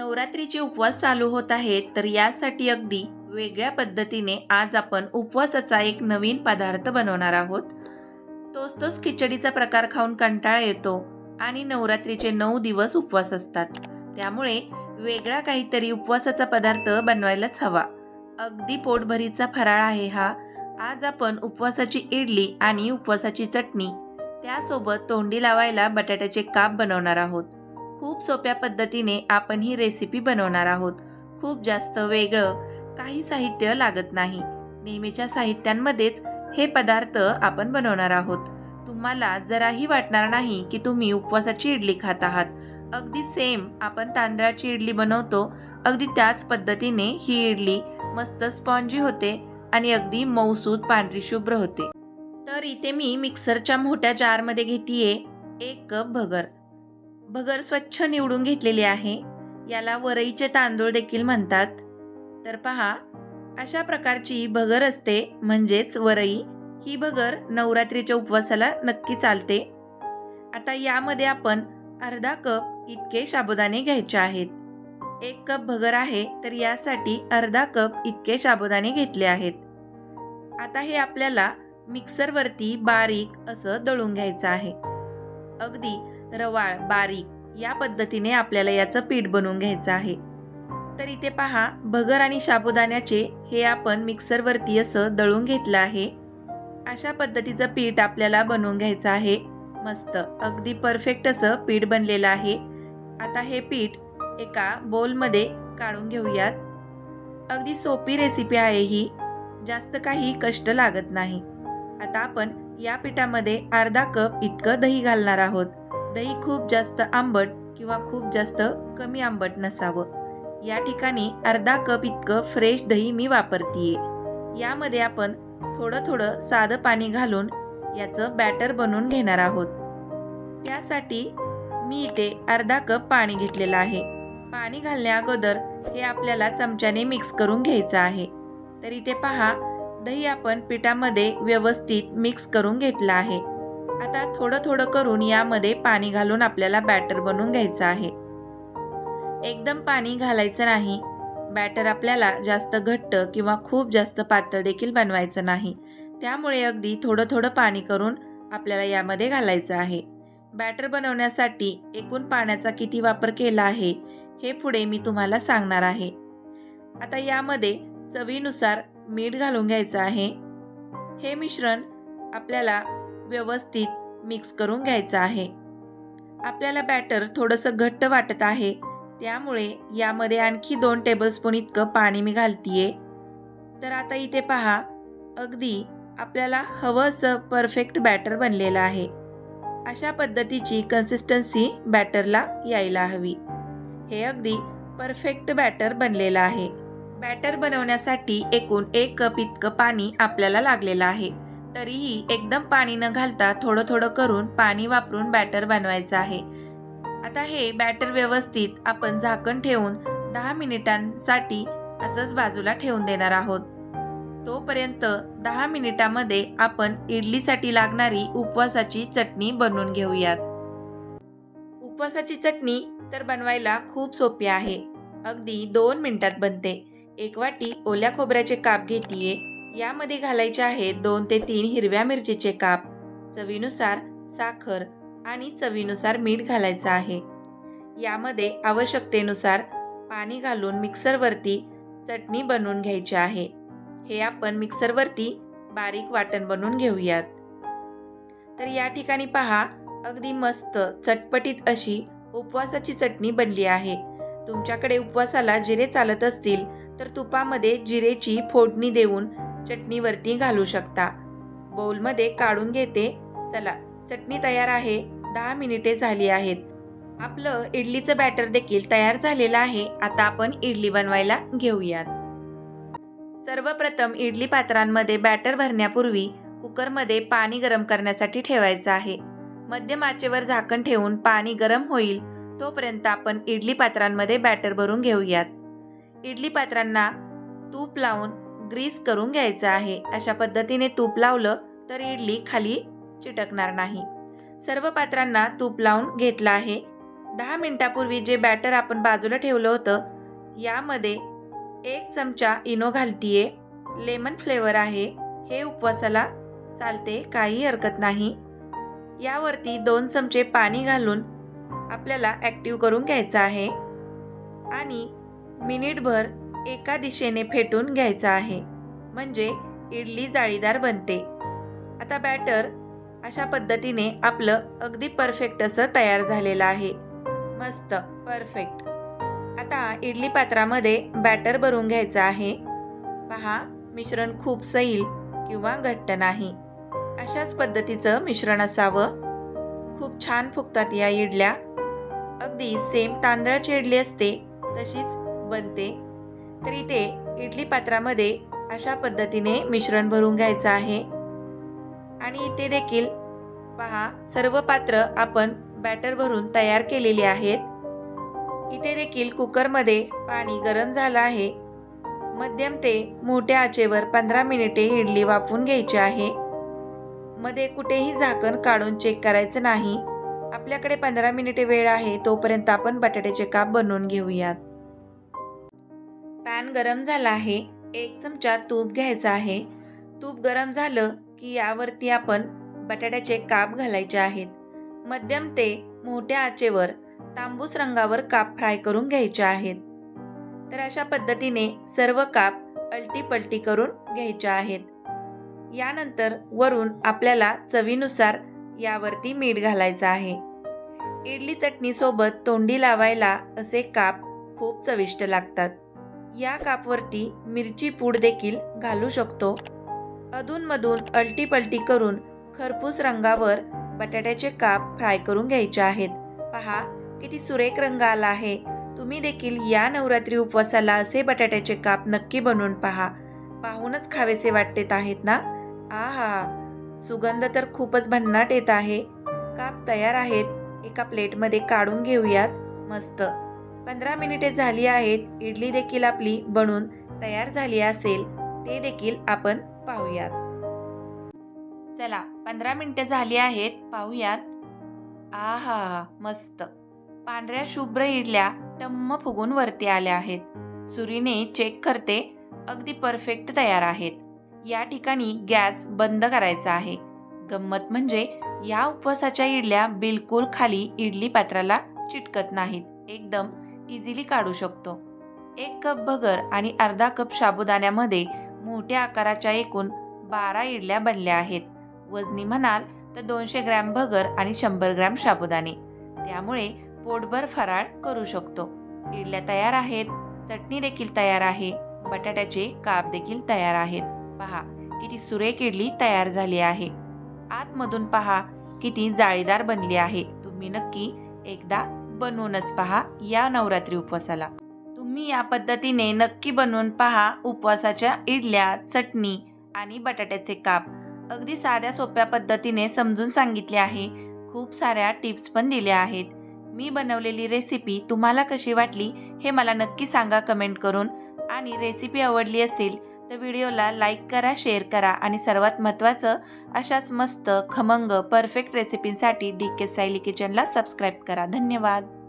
नवरात्रीचे उपवास चालू होत आहेत तर यासाठी अगदी वेगळ्या पद्धतीने आज आपण उपवासाचा एक नवीन पदार्थ बनवणार आहोत. तोच तोच खिचडीचा प्रकार खाऊन कंटाळा येतो आणि नवरात्रीचे नऊ दिवस उपवास असतात. त्यामुळे वेगळा काहीतरी उपवासाचा पदार्थ बनवायलाच हवा. अगदी पोटभरीचा फराळ आहे हा. आज आपण उपवासाची इडली आणि उपवासाची चटणी त्यासोबत तोंडी लावायला बटाट्याचे काप बनवणार आहोत. खूप सोप्या पद्धतीने आपण ही रेसिपी बनवणार आहोत. खूप जास्त वेगळं काही साहित्य लागत नाही. नेहमीच्या साहित्यांमध्येच हे पदार्थ आपण बनवणार आहोत. तुम्हाला जराही वाटणार नाही की तुम्ही उपवासाची इडली खात आहात. अगदी सेम आपण तांदळाची इडली बनवतो. अगदी त्याच पद्धतीने ही इडली मस्त स्पॉन्जी होते आणि अगदी मऊसूत पांढरी शुभ्र होते. तर इथे मी मिक्सरच्या मोठ्या जारमध्ये घेतीये एक कप भगर. भगर स्वच्छ निवडून घेतलेली आहे. याला वरईचे तांदूळ देखील म्हणतात. तर पहा अशा प्रकारची भगर असते म्हणजेच वरई ही भगर नवरात्रीच्या उपवासाला नक्की चालते. आता यामध्ये आपण अर्धा कप इतके साबुदाणे घ्यायचे आहेत. एक कप भगर आहे तर यासाठी अर्धा कप इतके साबुदाणे घेतले आहेत. आता हे आपल्याला मिक्सरवरती बारीक असं दळून घ्यायचं आहे. अगदी रवाळ बारीक या पद्धतीने आपल्याला याचं पीठ बनवून घ्यायचं आहे. तर इथे पहा भगर आणि शाबुदाण्याचे हे आपण मिक्सरवरती असं दळून घेतलं आहे. अशा पद्धतीचं पीठ आपल्याला बनवून घ्यायचं आहे. मस्त अगदी परफेक्ट असं पीठ बनलेलं आहे. आता हे पीठ एका बोलमध्ये काढून घेऊयात. अगदी सोपी रेसिपी आहे ही. जास्त काही कष्ट लागत नाही. आता आपण या पिठामध्ये अर्धा कप इतकं दही घालणार आहोत. दही खूप जास्त आंबट किंवा खूप जास्त कमी आंबट नसावं. या ठिकाणी अर्धा कप इतकं फ्रेश दही मी वापरतीये. यामध्ये आपण थोडं थोडं साधं पाणी घालून याचं बॅटर बनवून घेणार आहोत. त्यासाठी मी इथे अर्धा कप पाणी घेतलेलं आहे. पाणी घालण्या अगोदर हे आपल्याला चमच्याने मिक्स करून घ्यायचं आहे. तर इथे पहा दही आपण पिठामध्ये व्यवस्थित मिक्स करून घेतलं आहे. आता थोडं थोडं करून यामध्ये पाणी घालून आपल्याला बॅटर बनवून घ्यायचं आहे. एकदम पाणी घालायचं नाही. बॅटर आपल्याला जास्त घट्ट किंवा खूप जास्त पातळ देखील बनवायचं नाही. त्यामुळे अगदी थोडं थोडं पाणी करून आपल्याला यामध्ये घालायचं आहे. बॅटर बनवण्यासाठी एकूण पाण्याचा किती वापर केला आहे हे पुढे मी तुम्हाला सांगणार आहे. आता यामध्ये चवीनुसार मीठ घालून घ्यायचं आहे. हे मिश्रण आपल्याला व्यवस्थित मिक्स करून घ्यायचं आहे. आपल्याला बॅटर थोडंसं घट्ट वाटत आहे त्यामुळे यामध्ये आणखी दोन टेबलस्पून इतकं पाणी मी घालतीये. तर आता इथे पहा अगदी आपल्याला हवं असं परफेक्ट बॅटर बनलेलं आहे. अशा पद्धतीची कन्सिस्टन्सी बॅटरला यायला हवी. हे अगदी परफेक्ट बॅटर बनलेलं आहे. बॅटर बनवण्यासाठी एकूण एक कप इतकं पाणी आपल्याला लागलेलं आहे. तरीही एकदम पाणी न घालता थोडं थोडं करून पाणी वापरून बॅटर बनवायचं आहे. आता हे बॅटर व्यवस्थित आपण झाकण ठेवून दहा मिनिटांसाठी असंच बाजूला ठेवून देणार आहोत. तोपर्यंत दहा मिनिटामध्ये आपण इडलीसाठी लागणारी उपवासाची चटणी बनवून घेऊयात. उपवासाची चटणी तर बनवायला खूप सोपी आहे. अगदी दोन मिनिटात बनते. एक वाटी ओल्या खोबऱ्याचे काप घेतीये. यामध्ये घालायचे आहेत दोन ते तीन हिरव्या मिरचीचे काप चवीनुसार साखर आणि चवीनुसार मीठ घालायचं आहे. यामध्ये आवश्यकतेनुसार पाणी घालून मिक्सरवरती चटणी बनवून घ्यायची आहे. हे आपण मिक्सरवरती बारीक वाटण बनवून घेऊयात. तर या ठिकाणी पहा अगदी मस्त चटपटीत अशी उपवासाची चटणी बनली आहे. तुमच्याकडे उपवासाला जिरे चालत असतील तर तुपामध्ये जिरेची फोडणी देऊन चटणीवरती घालू शकता. बोलमध्ये काढून घेते. चला चटणी तयार आहे. दहा मिनिटे झाली आहेत. आपलं इडलीचं बॅटर देखील तयार झालेलं आहे. आता आपण इडली बनवायला घेऊयात. सर्वप्रथम इडली पात्रांमध्ये बॅटर भरण्यापूर्वी कुकरमध्ये पाणी गरम करण्यासाठी ठेवायचं आहे. मध्यम आचेवर झाकण ठेवून पाणी गरम होईल तोपर्यंत आपण इडली पात्रांमध्ये बॅटर भरून घेऊयात. इडली पात्रांना तूप लावून ग्रीस करून घ्यायचं आहे. अशा पद्धतीने तूप लावलं तर इडली खाली चिटकणार नाही. सर्व पात्रांना तूप लावून घेतलं आहे. दहा मिनिटापूर्वी जे बॅटर आपण बाजूला ठेवलं होतं यामध्ये एक चमचा इनो घालतीये. लेमन फ्लेवर आहे. हे उपवासाला चालते काही हरकत नाही. यावरती दोन चमचे पाणी घालून आपल्याला ॲक्टिव्ह करून घ्यायचं आहे. आणि मिनिटभर एका दिशेने फेटून घ्यायचं आहे. म्हणजे इडली जाळीदार बनते. आता बॅटर अशा पद्धतीने आपलं अगदी परफेक्ट असं तयार झालेलं आहे. मस्त परफेक्ट आता इडली पात्रामध्ये बॅटर भरून घ्यायचं आहे. पहा मिश्रण खूप सैल किंवा घट्ट नाही. अशाच पद्धतीचं मिश्रण असावं. खूप छान फुगतात या इडल्या. अगदी सेम तांदळाची इडली असते तशीच बनते. तर इथे इडली पात्रामध्ये अशा पद्धतीने मिश्रण भरून घ्यायचं आहे. आणि इथे देखील पहा सर्व पात्र आपण बॅटर भरून तयार केलेली आहेत. इथे देखील कुकरमध्ये पाणी गरम झालं आहे. मध्यम ते मोठ्या आचेवर पंधरा मिनिटे इडली वाफवून घ्यायची आहे. मध्ये कुठेही झाकण काढून चेक करायचं नाही. आपल्याकडे पंधरा मिनिटे वेळ आहे तोपर्यंत आपण बटाट्याचे काप बनवून घेऊयात. पॅन गरम झाला आहे. एक चमचा तूप घ्यायचा आहे. तूप गरम झालं की यावरती आपण बटाट्याचे काप घालायचे आहेत. मध्यम ते मोठ्या आचेवर तांबूस रंगावर काप फ्राय करून घ्यायचे आहेत. तर अशा पद्धतीने सर्व काप अलटीपलटी करून घ्यायचे आहेत. यानंतर वरून आपल्याला चवीनुसार यावरती मीठ घालायचं आहे. इडली चटणीसोबत तोंडी लावायला असे काप खूप चविष्ट लागतात. या कापवरती मिरची पूड देखील घालू शकतो. अधूनमधून अलटीपलटी करून खरपूस रंगावर बटाट्याचे काप फ्राय करून घ्यायचे आहेत. पहा किती सुरेख रंग आला आहे. तुम्ही देखील या नवरात्री उपवासाला असे बटाट्याचे काप नक्की बनवून पहा. पाहूनच खावेसे वाटतेत आहेत ना? आहा सुगंध तर खूपच भन्नाट येत आहे. काप तयार आहेत. एका प्लेटमध्ये काढून घेऊयात. मस्त. पंधरा मिनिटे झाली आहेत इडली देखील आपली बनून तयार झाली असेल ते देखील आपण पाहूयात. चला पंधरा मिनिटे झाली आहेत पाहूयात. आहा मस्त. पांढऱ्या शुभ्र इडल्या टम्म फुगून वरती आल्या आहेत. सुरीने चेक करते अगदी परफेक्ट तयार आहेत. या ठिकाणी गॅस बंद करायचा आहे. गंमत म्हणजे या उपवासाच्या इडल्या बिलकुल खाली इडली पात्राला चिटकत नाहीत. एकदम इझिली काढू शकतो. एक कप भगर आणि अर्धा कप साबुदाण्यामध्ये मोठ्या आकाराच्या एकूण बारा इडल्या बनल्या आहेत. वजनी म्हणाल तर दोनशे ग्रॅम भगर आणि शंभर ग्रॅम साबुदाणे. त्यामुळे पोटभर फराळ करू शकतो. इडल्या तयार आहेत. चटणी देखील तयार आहे. बटाट्याचे काप देखील तयार आहेत. पहा किती सुरेख इडली तयार झाली आहे. आतमधून पहा किती जाळीदार बनली आहे. तुम्ही नक्की एकदा बनवूनच पहा या नवरात्री उपवासाला. तुम्ही या पद्धतीने नक्की बनवून पहा उपवासाच्या इडल्या चटणी आणि बटाट्याचे काप. अगदी साध्या सोप्या पद्धतीने समजून सांगितले आहे. खूप साऱ्या टिप्स पण दिल्या आहेत. मी बनवलेली रेसिपी तुम्हाला कशी वाटली हे मला नक्की सांगा कमेंट करून. आणि रेसिपी आवडली असेल तर व्हिडिओला लाईक करा शेअर करा आणि सर्वात महत्त्वाचं अशाच मस्त खमंग परफेक्ट रेसिपींसाठी डी के सायली किचनला सबस्क्राईब करा. धन्यवाद.